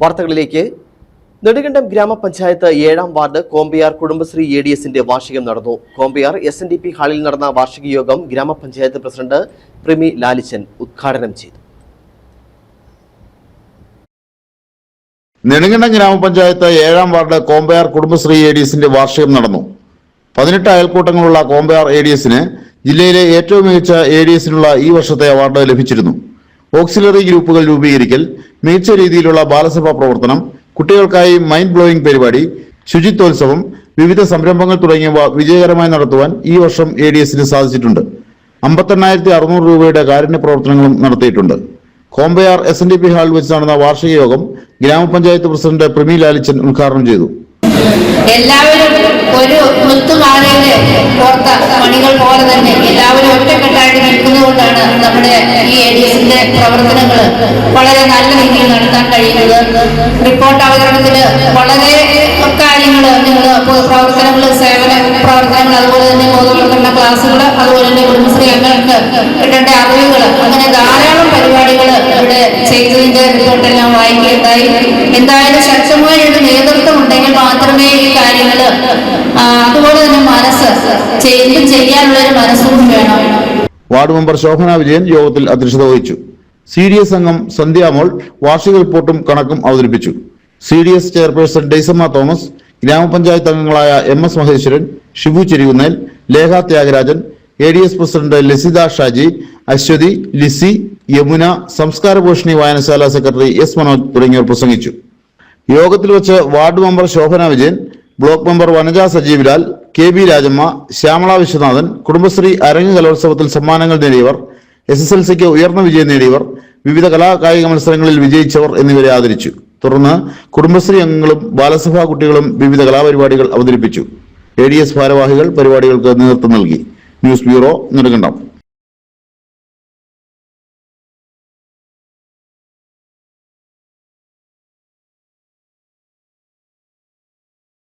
വാർത്തകളിലേക്ക്. നെടുകണ്ടം ഗ്രാമപഞ്ചായത്ത് ഏഴാം ward Kombayar Kudumbashree A D എസിന്റെ വാർഷികം നടന്നു. Kombayar S N D P ഹാളിൽ നടന്ന വാർഷിക യോഗം ഗ്രാമപഞ്ചായത്ത് പ്രസിഡന്റ് പ്രിമി ലാലിച്ചൻ ഉദ്ഘാടനം ചെയ്തു. നെടുങ്കണ്ടം ഗ്രാമപഞ്ചായത്ത് ഏഴാം ward Kombayar Kudumbashree A D എസിന്റെ വാർഷികം നടന്നു. പതിനെട്ട് അയൽക്കൂട്ടങ്ങളുള്ള കോമ്പയാർ എ ഡി എസിന് ജില്ലയിലെ ഏറ്റവും മികച്ച എ ഡി എസിനുള്ള ഈ വർഷത്തെ അവാർഡ് ലഭിച്ചിരുന്നു. ഓക്സിലറി ഗ്രൂപ്പുകൾ രൂപീകരിക്കൽ മികച്ച രീതിയിലുള്ള ബാലസഭാ പ്രവർത്തനം കുട്ടികൾക്കായി മൈൻഡ് ബ്ലോയിങ് പരിപാടി ശുചിത്വോത്സവം വിവിധ സംരംഭങ്ങൾ തുടങ്ങിയവ വിജയകരമായി നടത്തുവാൻ ഈ വർഷം എ ഡി എസിന് സാധിച്ചിട്ടുണ്ട്. അമ്പത്തെണ്ണായിരത്തി അറുന്നൂറ് രൂപയുടെ കാരുണ്യ പ്രവർത്തനങ്ങളും നടത്തിയിട്ടുണ്ട്. Kombayar S N D P ഹാളിൽ വെച്ച് നടന്ന വാർഷിക യോഗം ഗ്രാമപഞ്ചായത്ത് പ്രസിഡന്റ് പ്രമി ലാലിച്ചൻ ഉദ്ഘാടനം ചെയ്തു. എല്ലാവരും ഒരു മുത്തുമാലയിൽ ഓർത്ത മണികൾ പോലെ തന്നെ എല്ലാവരും ഒറ്റക്കെട്ടായിട്ട് നിൽക്കുന്നതുകൊണ്ടാണ് നമ്മുടെ ഈ എഡിഎസിന്റെ പ്രവർത്തനങ്ങൾ വളരെ നല്ല രീതിയിൽ നടത്താൻ കഴിയുന്നത്. റിപ്പോർട്ട് അവതരണത്തിൽ വളരെ കാര്യങ്ങൾ നിങ്ങൾ പ്രവർത്തനങ്ങൾ സേവന പ്രവർത്തനങ്ങൾ അതുപോലെ തന്നെ ബോധവൽക്കരണ ക്ലാസ്സുകൾ അതുപോലെ തന്നെ കുടുംബശ്രീ അംഗങ്ങൾക്ക് കിട്ടേണ്ട അറിവുകൾ അങ്ങനെ ധാരാളം പരിപാടികൾ ഇവിടെ ചെയ്തതിന്റെ റിപ്പോർട്ടെല്ലാം വായിക്കുകയുണ്ടായി. എന്തായാലും ശക്തമായ ഒരു നേതൃത്വം ഉണ്ടെങ്കിൽ മാത്രമേ ഈ കാര്യങ്ങൾ അതുപോലെ തന്നെ മനസ്സ് ചെയ്യുമ്പോൾ ചെയ്യാനുള്ള ഒരു മനസ്സും വേണം. വാർഡ് മെമ്പർ ശോഭന വിജയൻ യോഗത്തിൽ അധ്യക്ഷത വഹിച്ചു. സി ഡി എസ് അംഗം സന്ധ്യാമോൾ വാർഷിക റിപ്പോർട്ടും കണക്കും അവതരിപ്പിച്ചു. C D S chairperson Daisamma Thomas ഗ്രാമപഞ്ചായത്ത് അംഗങ്ങളായ M S Maheswaran Shibu Cherikunnel Lekha Thyagarajan A D S president Lasitha Shaji Aswathy Lissy Yamuna Samskara Bhushani Vayanasala secretary S Manoj തുടങ്ങിയവർ പ്രസംഗിച്ചു. യോഗത്തിൽ വെച്ച് ward member Shobhana Vijayan block member Vanaja Sajeevlal K B Rajamma Shyamala Viswanathan Kudumbashree Arangu കലോത്സവത്തിൽ സമ്മാനങ്ങൾ നേടിയവർ S S L സിക്ക് ഉയർന്ന വിജയം നേടിയവർ വിവിധ കലാകായിക മത്സരങ്ങളിൽ വിജയിച്ചവർ എന്നിവരെ ആദരിച്ചു. തുടർന്ന് കുടുംബശ്രീ അംഗങ്ങളും ബാലസഭാ കുട്ടികളും വിവിധ കലാപരിപാടികൾ അവതരിപ്പിച്ചു. എ ഡി എസ് ഭാരവാഹികൾ പരിപാടികൾക്ക് നേതൃത്വം നൽകി. News bureau Nedumkandam.